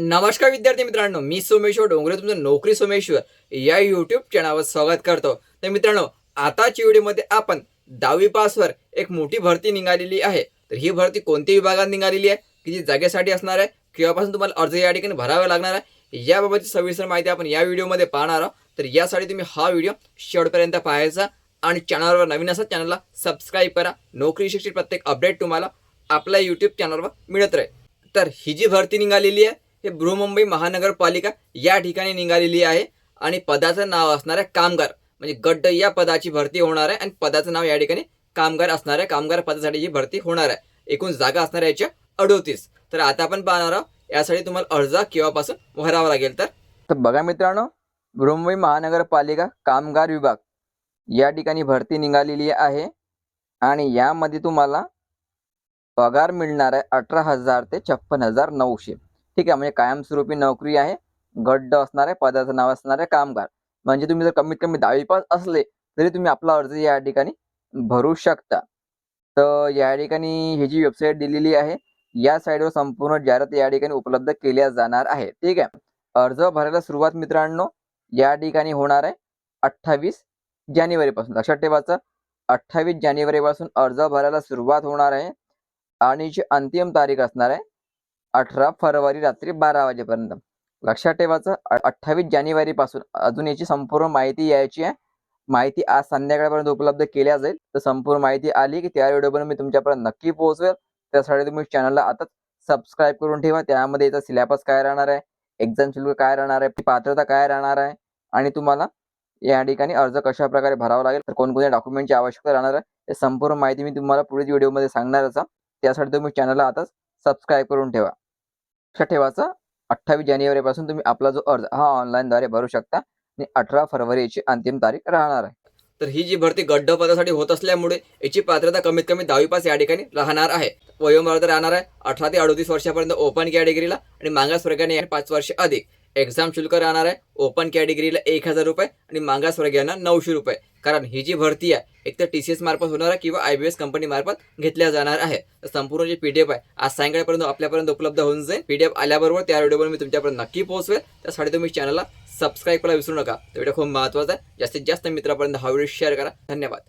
नमस्कार विद्यार्थी मित्रांनो मी सोमेश्वर डोंगरे तुमचं नोकरी सोमेश्वर या यूट्यूब चॅनलवर स्वागत करतो. तर मित्रांनो आताच्या व्हिडिओमध्ये आपण दहावी पासवर एक मोठी भरती निघालेली आहे. तर ही भरती कोणत्या विभागात निघालेली आहे? किती जागेसाठी असणार आहे? केव्हापासून तुम्हाला अर्ज या ठिकाणी भरावा लागणार आहे? याबाबतची सविस्तर माहिती आपण या व्हिडिओमध्ये पाहणार आहोत. तर यासाठी तुम्ही हा व्हिडिओ शेवटपर्यंत पाहायचा आणि चॅनलवर नवीन असा चॅनलला सबस्क्राईब करा. नोकरी शिक्षित प्रत्येक अपडेट तुम्हाला आपल्या यूट्यूब चॅनलवर मिळत राहील. तर ही जी भरती निघालेली आहे हे बृहमुंबई महानगरपालिका या ठिकाणी निघालेली आहे आणि पदाचं नाव असणार आहे कामगार म्हणजे गड्ड या पदाची भरती होणार आहे आणि पदाचं नाव या ठिकाणी कामगार असणार आहे. कामगार पदासाठी ही भरती होणार आहे. एकूण जागा असणार आहे याच्या अडोतीस. तर आता आपण पाहणार आहोत यासाठी तुम्हाला अर्ज केव्हापासून भरावा लागेल तर? तर बघा मित्रांनो बृहमुंबई महानगरपालिका कामगार विभाग या ठिकाणी भरती निघालेली आहे आणि यामध्ये तुम्हाला पगार मिळणार आहे अठरा हजार ते छप्पन हजार नऊशे. ठीक आहे म्हणजे कायमस्वरूपी नोकरी आहे गड्ड असणार आहे पदाचं नाव असणार आहे कामगार. म्हणजे तुम्ही जर कमीत कमी दहावी पास असले तरी तुम्ही आपला अर्ज या ठिकाणी भरू शकता. तर या ठिकाणी ही जी वेबसाईट दिलेली आहे या साईडवर संपूर्ण जाहिरात या ठिकाणी उपलब्ध केल्या जाणार आहे ठीक आहे. अर्ज भरायला सुरुवात मित्रांनो या ठिकाणी होणार आहे अठ्ठावीस जानेवारीपासून लक्षात ठेवायचं अठ्ठावीस जानेवारीपासून अर्ज भरायला सुरुवात होणार आहे आणि जी अंतिम तारीख असणार आहे अठरा फरवरी रात्री बारा वाजेपर्यंत. लक्षात ठेवायचं अठ्ठावीस जानेवारी पासून अजून याची संपूर्ण माहिती यायची आहे. माहिती आज संध्याकाळपर्यंत उपलब्ध केल्या जाईल तर संपूर्ण माहिती आली की त्या व्हिडिओपर्यंत मी तुमच्यापर्यंत नक्की पोहोचवेल. त्यासाठी तुम्ही चॅनलला आता सबस्क्राईब करून ठेवा त्यामध्ये याचा सिलेबस काय राहणार आहे एक्झाम शुल्क काय राहणार आहे पात्रता काय राहणार आहे आणि तुम्हाला या ठिकाणी अर्ज कशा प्रकारे भरावा लागेल तर कोणकोणत्या डॉक्युमेंटची आवश्यकता राहणार आहे संपूर्ण माहिती मी तुम्हाला पुढील व्हिडिओमध्ये सांगणारच असा त्यासाठी तुम्ही चॅनलला आताच सबस्क्राईब करून ठेवा. लक्षात ठेवायचं अठ्ठावीस जानेवारीपासून तुम्ही आपला जो अर्ज हा ऑनलाईनद्वारे भरू शकता आणि अठरा फरवरीची अंतिम तारीख राहणार आहे. तर ही जी भरती गड्ड पदासाठी होत असल्यामुळे याची पात्रता कमीत कमी दहावी पास या ठिकाणी राहणार आहे. वयोमर्यादा राहणार आहे अठरा ते अडोतीस वर्षापर्यंत ओपन कॅटेगरीला आणि मागास वर्गाने पाच वर्ष अधिक. एक्झाम शुल्क राहणार आहे ओपन कॅटेगरीला एक हजार रुपये आणि मागास वर्गांना नऊशे रुपये. कारण ही जी भरती आहे एक तर टी सी एस मार्फत होणार आहे किंवा आय बी एस कंपनी मार्फत घेतल्या जाणार आहे. तर संपूर्ण जे पी डी एफ आहे आज सायंकाळपर्यंत आपल्यापर्यंत उपलब्ध होऊन जाईल. पी डी एफ आल्याबरोबर त्या व्हिडिओवर मी तुमच्यापर्यंत नक्की पोहोचवेल. त्यासाठी तुम्ही चॅनलला सबस्क्राईब करायला विसरू नका. तो व्हिडिओ खूप महत्त्वाचा आहे. जास्तीत जास्त मित्रापर्यंत हा व्हिडिओ शेअर करा. धन्यवाद.